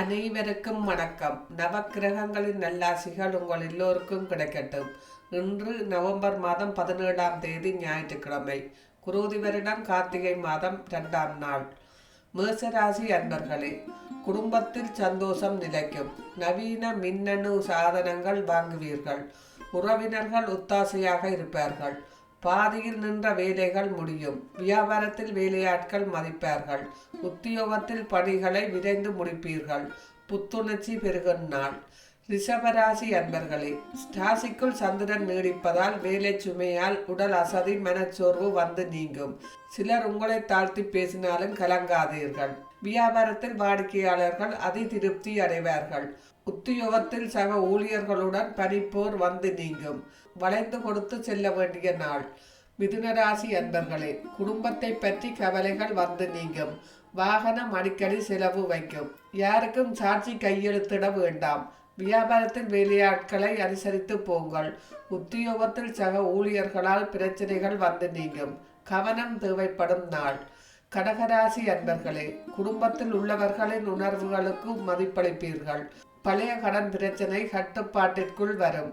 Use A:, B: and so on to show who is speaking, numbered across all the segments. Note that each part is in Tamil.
A: அனைவருக்கும் வணக்கம் நவக்கிரகங்களின் நல்லாசிகள் உங்கள் எல்லோருக்கும் கிடைக்கட்டும் இன்று நவம்பர் மாதம் பதினேழாம் தேதி ஞாயிற்றுக்கிழமை குருதி வருடம் கார்த்திகை மாதம் இரண்டாம் நாள் மேசராசி அன்பர்களே குடும்பத்தில் சந்தோஷம் நிலைக்கும் நவீன மின்னணு சாதனங்கள் வாங்குவீர்கள் உறவினர்கள் ஒத்தாசையாக இருப்பார்கள் பாதியில் நின்ற வேலைகள் முடியும் வியாபாரத்தில் வேலையாட்கள் மதிப்பார்கள் உத்தியோகத்தில் பணிகளை விரைந்து முடிப்பீர்கள் புத்துணர்ச்சி பெருகும் நாள் ரிஷபராசி அன்பர்களே ராசிக்குள் சந்திரன் நீடிப்பதால் வேலை சுமையால் உடல் அசதி மனச்சோர்வு வந்து நீங்கும் சிலர் உங்களை தாழ்த்தி பேசினாலும் கலங்காதீர்கள் வியாபாரத்தில் வாடிக்கையாளர்கள் அதி திருப்தி அடைவார்கள் உத்தியோகத்தில் சக ஊழியர்களுடன் பனிப்போர் வந்து நீங்கும் வளைந்து கொடுத்து செல்ல வேண்டிய நாள் மிதுனராசி அன்பர்களே குடும்பத்தை பற்றி கவலைகள் வந்து நீங்கும் வாகனம் அடிக்கடி செலவு வைக்கும் யாருக்கும் சாட்சி கையெழுத்திட வேண்டாம் வியாபாரத்தில் வேலையாட்களை அனுசரித்து போங்கள் உத்தியோகத்தில் சக ஊழியர்களால் பிரச்சனைகள் வந்து நீங்கும் கவனம் தேவைப்படும் நாள் கடகராசி அன்பர்களே குடும்பத்தில் உள்ளவர்களின் உணர்வுகளுக்கு மதிப்பளிப்பீர்கள் பழைய கடன் பிரச்சனை கட்டுப்பாட்டிற்குள் வரும்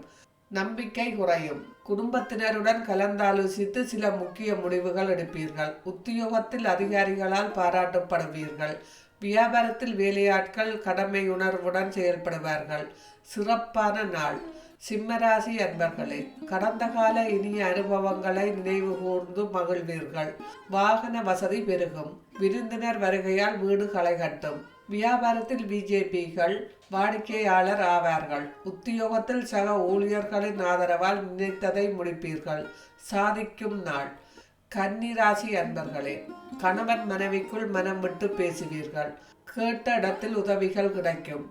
A: நம்பிக்கை குறையும் குடும்பத்தினருடன் கலந்தாலோசித்து சில முக்கிய முடிவுகள் எடுப்பீர்கள் உத்தியோகத்தில் அதிகாரிகளால் பாராட்டப்படுவீர்கள் வியாபாரத்தில் வேலையாட்கள் கடமை உணர்வுடன் செயல்படுவார்கள் சிறப்பான நாள் சிம்மராசி அன்பர்களே கடந்த கால இனிய அனுபவங்களை நினைவு கூர்ந்து மகிழ்வீர்கள் வாகன வசதி பெருகும் விருந்தினர் வருகையால் வீடு களைகட்டும் கட்டும் வியாபாரத்தில் பிஜேபிகள் வாடிக்கையாளர் ஆவார்கள் உத்தியோகத்தில் சக ஊழியர்களின் ஆதரவால் நினைத்ததை முடிப்பீர்கள் சாதிக்கும் நாள் கன்னிராசி அன்பர்களே கணவன் மனைவிக்குள் மனம் விட்டு பேசுவீர்கள் கேட்ட இடத்தில் உதவிகள் கிடைக்கும்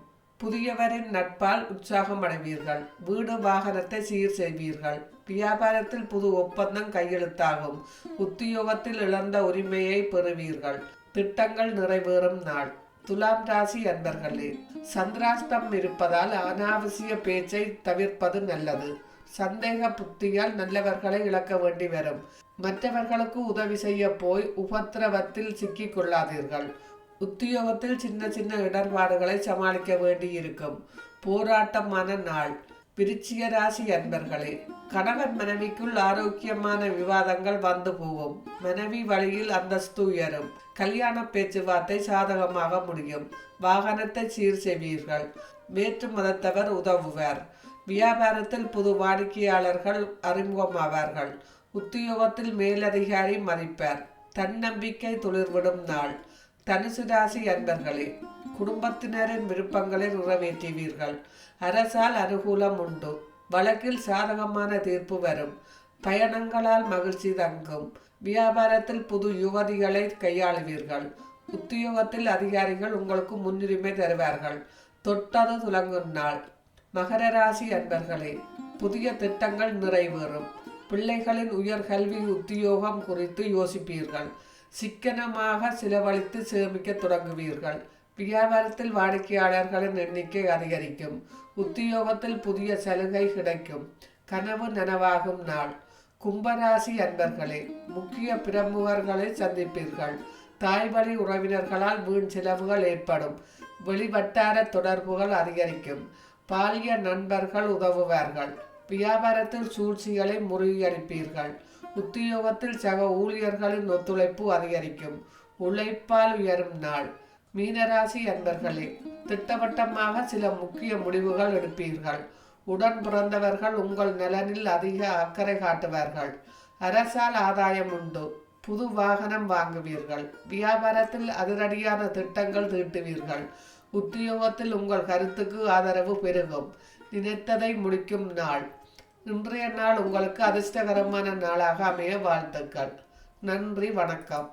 A: புதியவரின் நட்பால் உற்சாகம் அடைவீர்கள் வீடு வாகனத்தை சீர் செய்வீர்கள் வியாபாரத்தில் புது ஒப்பந்தம் கையெழுத்தாகும் உத்தியோகத்தில் இழந்த உரிமையை பெறுவீர்கள் திட்டங்கள் நிறைவேறும் நாள் துலாம் ராசி அன்பர்களே சந்திராஷ்டம் இருப்பதால் அனாவசிய பேச்சை தவிர்ப்பது நல்லது சந்தேக புத்தியால் நல்லவர்களை இழக்க வேண்டி வரும் மற்றவர்களுக்கு உதவி செய்ய போய் உபத்திரவத்தில் சிக்கிக் கொள்ளாதீர்கள் உத்தியோகத்தில் சின்ன சின்ன இடர்பாடுகளை சமாளிக்க வேண்டியிருக்கும் போராட்டமான நாள் விருச்சிக ராசி அன்பர்களே கணவன் மனைவிக்குள் ஆரோக்கியமான விவாதங்கள் வந்து போகும் மனைவி வழியில் அந்தஸ்து உயரும் கல்யாண பேச்சுவார்த்தை சாதகமாக முடியும் வாகனத்தை சீர் செய்வீர்கள் மேற்று மதத்தவர் உதவுவர் வியாபாரத்தில் புது வாடிக்கையாளர்கள் அறிமுகமாவார்கள் உத்தியோகத்தில் மேலதிகாரி மதிப்பர் தன்னம்பிக்கை துளிர்விடும் நாள் தனுசு ராசி அன்பர்களே குடும்பத்தினரின் விருப்பங்களை நிறைவேற்றுவீர்கள் அரசால் அனுகூலம் உண்டு வழக்கில் சாதகமான தீர்ப்பு வரும் பயணங்களால் மகிழ்ச்சி தங்கும் வியாபாரத்தில் புது யுவதிகளை கையாளுவீர்கள் உத்தியோகத்தில் அதிகாரிகள் உங்களுக்கு முன்னுரிமை தருவார்கள் தொட்டது துலங்கும் நாள் மகர ராசி அன்பர்களே புதிய திட்டங்கள் நிறைவேறும் பிள்ளைகளின் உயர்கல்வி உத்தியோகம் குறித்து யோசிப்பீர்கள் சிக்கனமாக செலவழித்து சேமிக்க தொடங்குவீர்கள் வியாபாரத்தில் வாடிக்கையாளர்களின் எண்ணிக்கை அதிகரிக்கும் உத்தியோகத்தில் புதிய சலுகை கிடைக்கும் கனவு நனவாகும் நாள் கும்பராசி அன்பர்களே முக்கிய பிரமுகர்களை சந்திப்பீர்கள் தாய் வழி உறவினர்களால் வீண் செலவுகள் ஏற்படும் வெளிவட்டார தொடர்புகள் அதிகரிக்கும் பாலிய நண்பர்கள் உதவுவார்கள் வியாபாரத்தில் சூழ்ச்சிகளை முறியடிப்பீர்கள் உத்தியோகத்தில் சக ஊழியர்களின் ஒத்துழைப்பு அதிகரிக்கும் உழைப்பால் உயரும் நாள் மீனராசி அன்பர்களே திட்டவட்டமாக சில முக்கிய முடிவுகள் எடுப்பீர்கள் உடன் பிறந்தவர்கள் உங்கள் நலனில் அதிக அக்கறை காட்டுவார்கள் அரசால் ஆதாயம் உண்டு புது வாகனம் வாங்குவீர்கள் வியாபாரத்தில் அதிரடியான திட்டங்கள் தீட்டுவீர்கள் உத்தியோகத்தில் உங்கள் கருத்துக்கு ஆதரவு பெருகும் நினைத்ததை முடிக்கும் நாள் இன்றைய நாள் உங்களுக்கு அதிர்ஷ்டகரமான நாளாக அமைய வாழ்த்துக்கள் நன்றி வணக்கம்